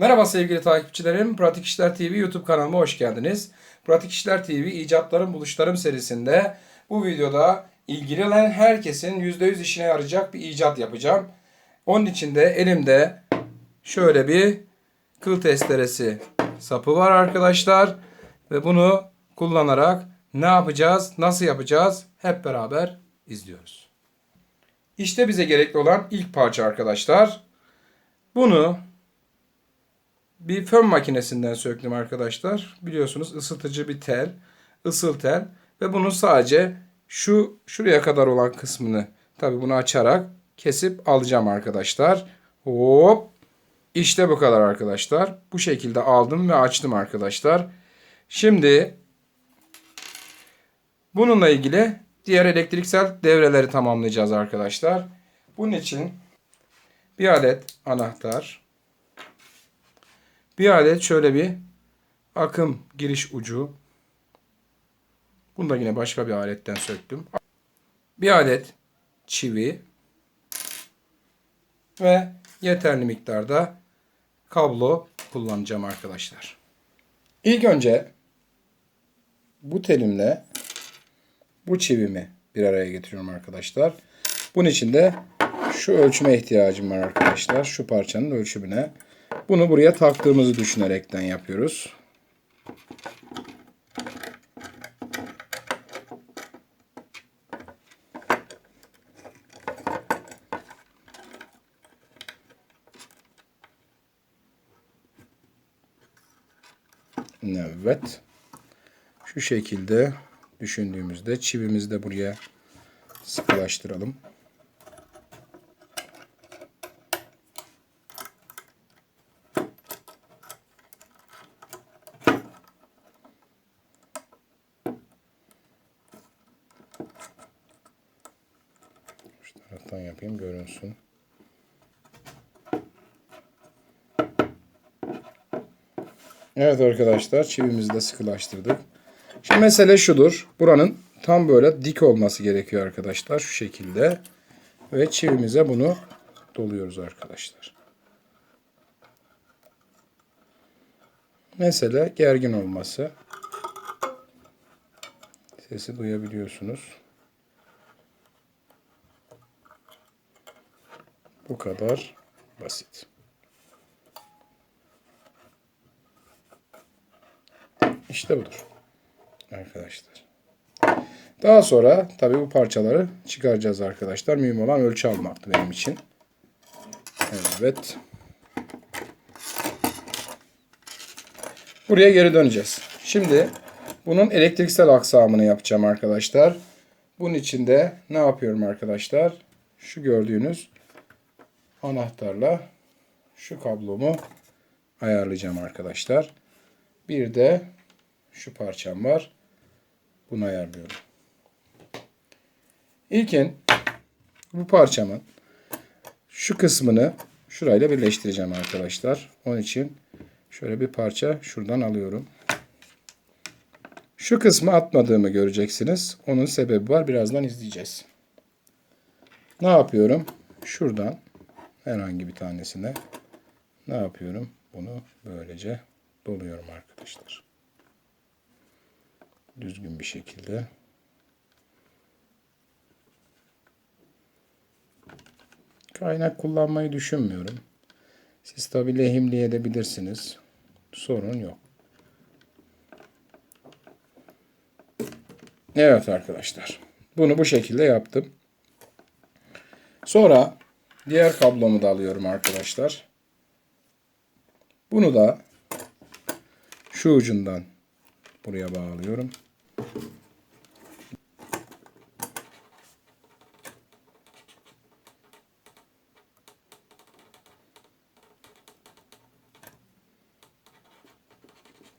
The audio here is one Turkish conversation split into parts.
Merhaba sevgili takipçilerim. Pratik İşler TV YouTube kanalıma hoş geldiniz. Pratik İşler TV icatlarım buluşlarım serisinde bu videoda ilgilenen herkesin %100 işine yarayacak bir icat yapacağım. Onun için de elimde şöyle bir kıl testeresi sapı var arkadaşlar. Ve bunu kullanarak ne yapacağız, nasıl yapacağız hep beraber izliyoruz. İşte bize gerekli olan ilk parça arkadaşlar. Bunu bir fön makinesinden söktüm arkadaşlar. Biliyorsunuz ısıtıcı bir tel, ısıl tel ve bunun sadece şu şuraya kadar olan kısmını tabi bunu açarak kesip alacağım arkadaşlar. Hop. İşte bu kadar arkadaşlar. Bu şekilde aldım ve açtım arkadaşlar. Şimdi bununla ilgili diğer elektriksel devreleri tamamlayacağız arkadaşlar. Bunun için bir adet anahtar, bir adet şöyle bir akım giriş ucu. Bunu da yine başka bir aletten söktüm. Bir adet çivi ve yeterli miktarda kablo kullanacağım arkadaşlar. İlk önce bu telimle bu çivimi bir araya getiriyorum arkadaşlar. Bunun için de şu ölçüme ihtiyacım var arkadaşlar. Şu parçanın ölçümüne. Bunu buraya taktığımızı düşünerekten yapıyoruz. Evet. Şu şekilde düşündüğümüzde çivimizi de buraya sıkılaştıralım. Şu taraftan yapayım görünsün. Evet arkadaşlar çivimizi de sıkılaştırdık. Şimdi mesele şudur. Buranın tam böyle dik olması gerekiyor arkadaşlar. Şu şekilde. Ve çivimize bunu doluyoruz arkadaşlar. Mesele gergin olması. Sesi duyabiliyorsunuz. Bu kadar basit. İşte budur. Arkadaşlar. Daha sonra tabi bu parçaları çıkaracağız arkadaşlar. Mühim olan ölçü almaktı benim için. Evet. Buraya geri döneceğiz. Şimdi bunun elektriksel aksamını yapacağım arkadaşlar. Bunun için de ne yapıyorum arkadaşlar? Şu gördüğünüz anahtarla şu kablomu ayarlayacağım arkadaşlar. Bir de şu parçam var. Bunu ayarlıyorum. İlkin bu parçamın şu kısmını şurayla birleştireceğim arkadaşlar. Onun için şöyle bir parça şuradan alıyorum. Şu kısmı atmadığımı göreceksiniz. Onun sebebi var. Birazdan izleyeceğiz. Ne yapıyorum? Şuradan herhangi bir tanesine ne yapıyorum? Bunu böylece doluyorum arkadaşlar. Düzgün bir şekilde. Kaynak kullanmayı düşünmüyorum. Siz tabi lehimli edebilirsiniz. Sorun yok. Evet arkadaşlar. Bunu bu şekilde yaptım. Sonra diğer kablomu da alıyorum arkadaşlar. Bunu da şu ucundan buraya bağlıyorum.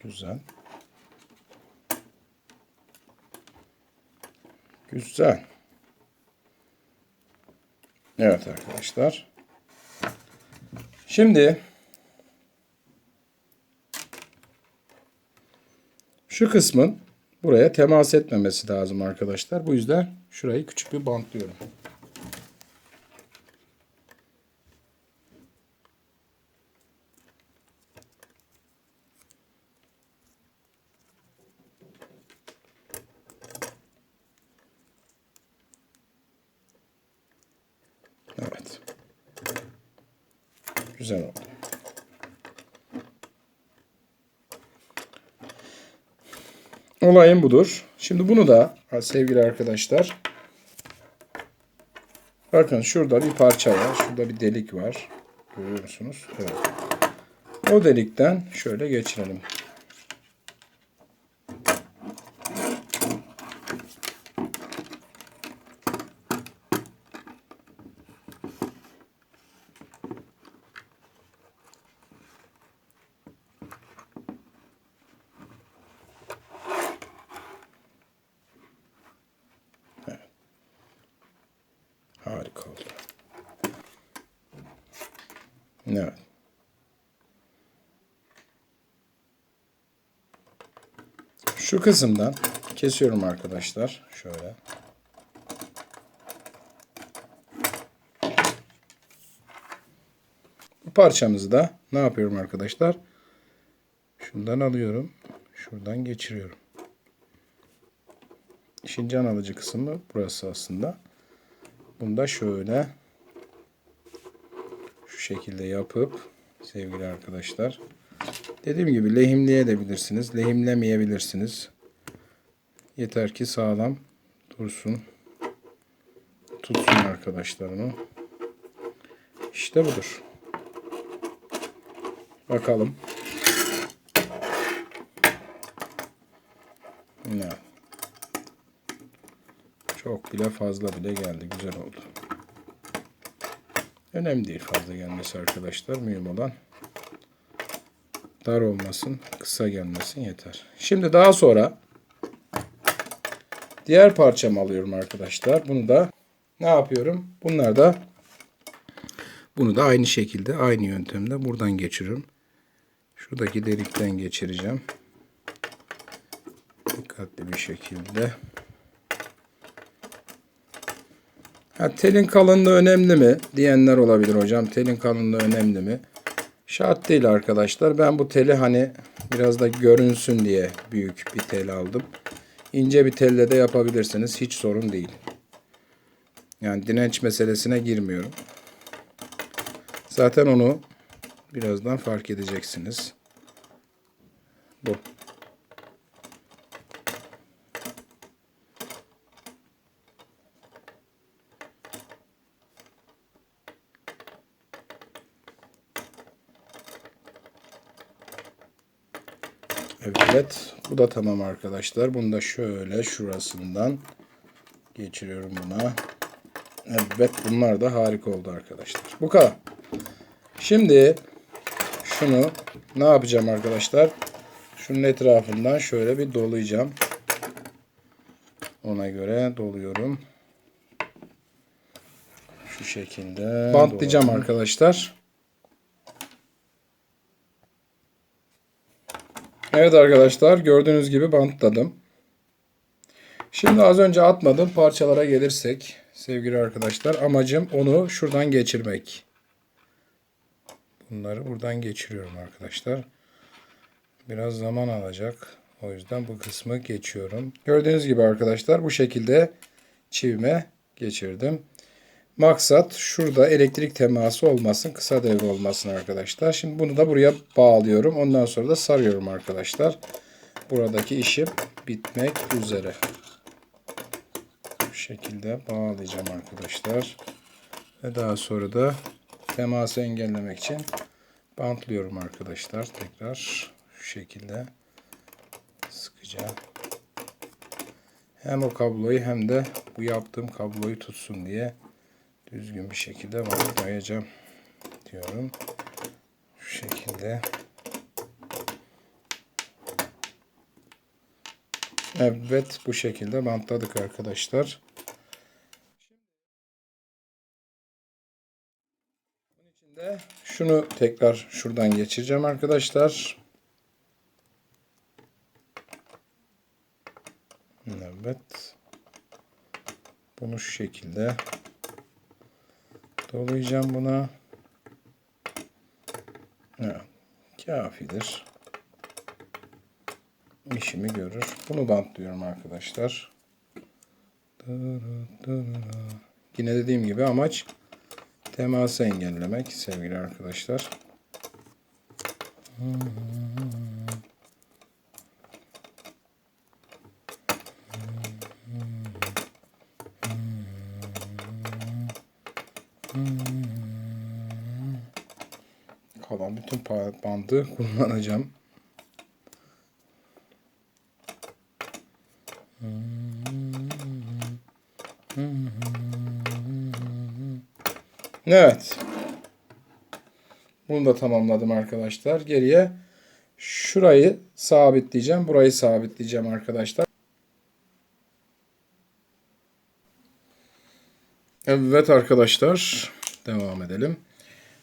Güzel. Güzel. Evet arkadaşlar. Şimdi şu kısmın buraya temas etmemesi lazım arkadaşlar. Bu yüzden şurayı küçük bir bantlıyorum. Evet. Güzel oldu. Olayım budur. Şimdi bunu da sevgili arkadaşlar bakın şurada bir parça var. Şurada bir delik var. Görüyor musunuz? Evet. O delikten şöyle geçirelim. Harika oldu. Evet. Şu kısımdan kesiyorum arkadaşlar. Şöyle. Bu parçamızı da ne yapıyorum arkadaşlar? Şundan alıyorum. Şuradan geçiriyorum. İşin can alıcı kısmı burası aslında. Bunu da şöyle şekilde yapıp sevgili arkadaşlar dediğim gibi lehimleyebilirsiniz. Lehimlemeyebilirsiniz. Yeter ki sağlam dursun. Tutsun arkadaşlar onu. İşte budur. Bakalım. Ne? Çok bile fazla bile geldi. Güzel oldu. Önemli değil fazla gelmesi arkadaşlar. Mühim olan dar olmasın, kısa gelmesin yeter. Şimdi daha sonra diğer parçamı alıyorum arkadaşlar. Bunu da ne yapıyorum? Bunlar da bunu da aynı şekilde, aynı yöntemde buradan geçiriyorum. Şuradaki delikten geçireceğim. Dikkatli bir şekilde. Ha, telin kalınlığı önemli mi diyenler olabilir hocam. Telin kalınlığı önemli mi? Şart değil arkadaşlar. Ben bu teli hani biraz da görünsün diye büyük bir tel aldım. İnce bir telle de yapabilirsiniz. Hiç sorun değil. Yani direnç meselesine girmiyorum. Zaten onu birazdan fark edeceksiniz. Bu. Evet. Bu da tamam arkadaşlar. Bunu da şöyle şurasından geçiriyorum buna. Evet. Bunlar da harika oldu arkadaşlar. Bu kadar. Şimdi şunu ne yapacağım arkadaşlar? Şunun etrafından şöyle bir dolayacağım. Ona göre doluyorum. Şu şekilde. Bantlayacağım arkadaşlar. Evet arkadaşlar gördüğünüz gibi bantladım. Şimdi az önce atmadım parçalara gelirsek sevgili arkadaşlar amacım onu şuradan geçirmek. Bunları buradan geçiriyorum arkadaşlar. Biraz zaman alacak. O yüzden bu kısmı geçiyorum. Gördüğünüz gibi arkadaşlar bu şekilde çivime geçirdim. Maksat şurada elektrik teması olmasın, kısa devre olmasın arkadaşlar. Şimdi bunu da buraya bağlıyorum. Ondan sonra da sarıyorum arkadaşlar. Buradaki işim bitmek üzere. Bu şekilde bağlayacağım arkadaşlar. Ve daha sonra da teması engellemek için bantlıyorum arkadaşlar. Tekrar şu şekilde sıkacağım. Hem o kabloyu hem de bu yaptığım kabloyu tutsun diye düzgün bir şekilde bantlayacağım diyorum. Şu şekilde. Evet bu şekilde bantladık arkadaşlar. Bunun için de şunu tekrar şuradan geçireceğim arkadaşlar. Evet. Bunu şu şekilde dolayacağım buna. Evet. Kafidir. İşimi görür. Bunu bantlıyorum arkadaşlar. Yine dediğim gibi amaç Teması engellemek sevgili arkadaşlar. Kalan bütün bandı kullanacağım. Evet. Bunu da tamamladım arkadaşlar. Geriye şurayı sabitleyeceğim. Burayı sabitleyeceğim arkadaşlar. Evet arkadaşlar. Devam edelim.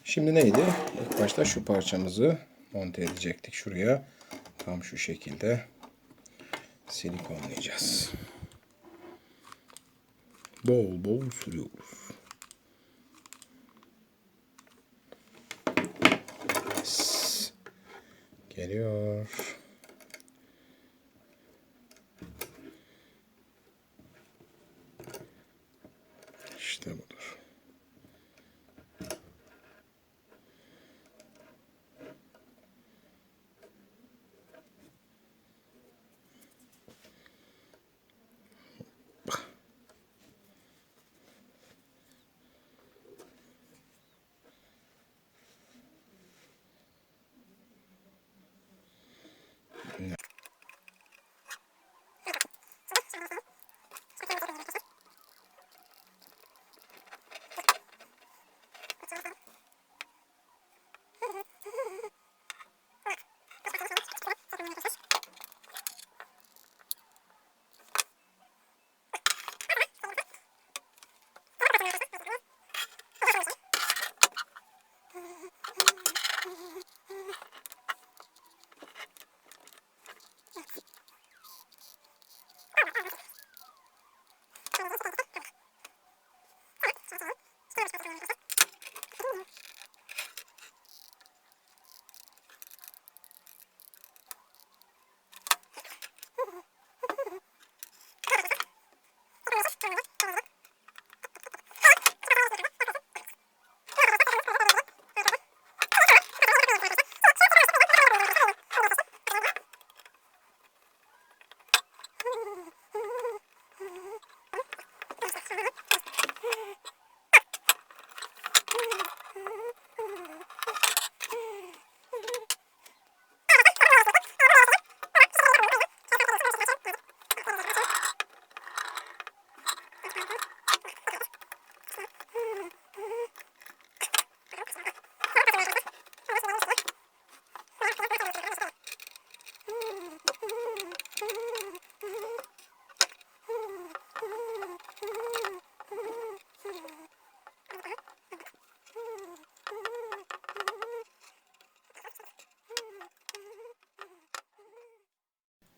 Şimdi neydi? İlk başta şu parçamızı monte edecektik şuraya. Tam şu şekilde silikonlayacağız. Bol bol sürüyoruz. Geliyor.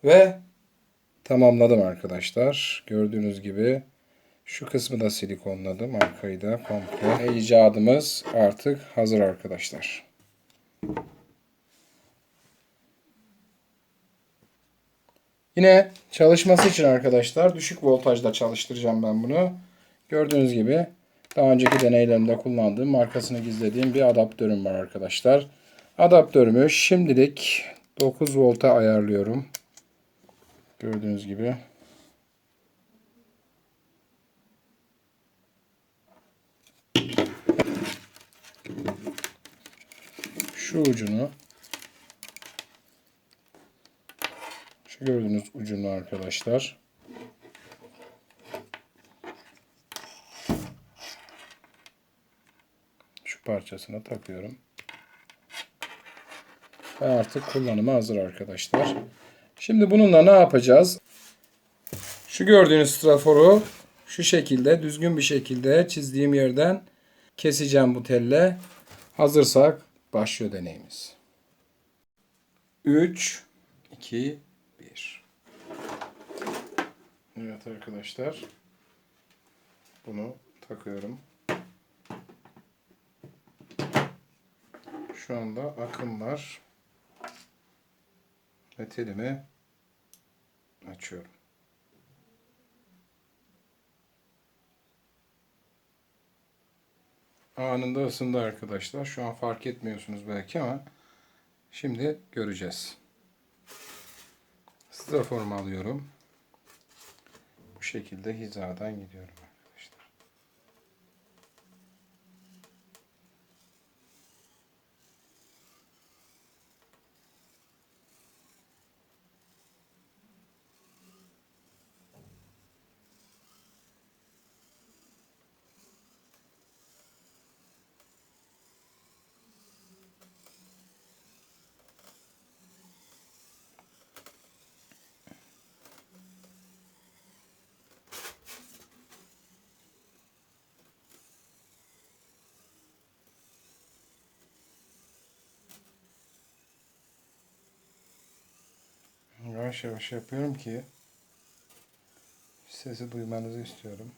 Ve tamamladım arkadaşlar. Gördüğünüz gibi şu kısmı da silikonladım. Arkayı da komple. İcadımız artık hazır arkadaşlar. Yine çalışması için arkadaşlar düşük voltajda çalıştıracağım ben bunu. Gördüğünüz gibi daha önceki deneylerimde kullandığım markasını gizlediğim bir adaptörüm var arkadaşlar. Adaptörümü şimdilik 9 volta ayarlıyorum. Gördüğünüz gibi. Şu ucunu şu gördüğünüz ucunu arkadaşlar şu parçasına takıyorum. Ve artık kullanıma hazır arkadaşlar. Şimdi bununla ne yapacağız? Şu gördüğünüz straforu şu şekilde düzgün bir şekilde çizdiğim yerden keseceğim bu telle. Hazırsak başlıyor deneyimiz. 3 2 1 Evet arkadaşlar. Bunu takıyorum. Şu anda akım var. Ve telimi açıyorum. anında ısındı arkadaşlar. Şu an fark etmiyorsunuz belki ama şimdi göreceğiz. Straformu alıyorum. Bu şekilde hizadan gidiyorum arkadaşlar. Yavaş yavaş yapıyorum ki sesi duymanızı istiyorum.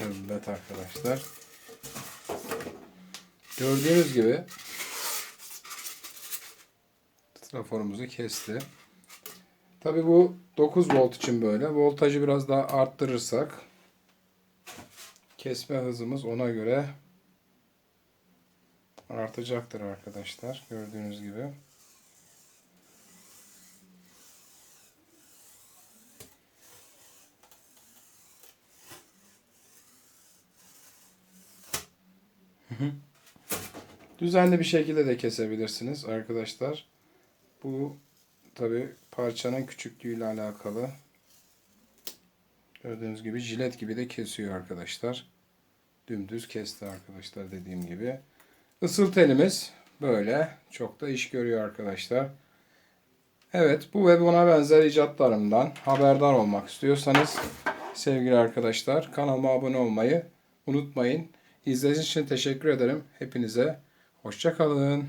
Evet arkadaşlar. Gördüğünüz gibi traforumuzu kesti. Tabi bu 9 volt için böyle. Voltajı biraz daha arttırırsak kesme hızımız ona göre artacaktır arkadaşlar. Gördüğünüz gibi. Düzenli bir şekilde de kesebilirsiniz arkadaşlar. Bu tabi parçanın küçüklüğüyle alakalı. Gördüğünüz gibi jilet gibi de kesiyor arkadaşlar. Dümdüz kesti arkadaşlar dediğim gibi. Isıl telimiz böyle. Çok da iş görüyor arkadaşlar. Evet bu ve buna benzer icatlarımdan haberdar olmak istiyorsanız sevgili arkadaşlar kanalıma abone olmayı unutmayın. İzlediğiniz için teşekkür ederim. Hepinize hoşça kalın.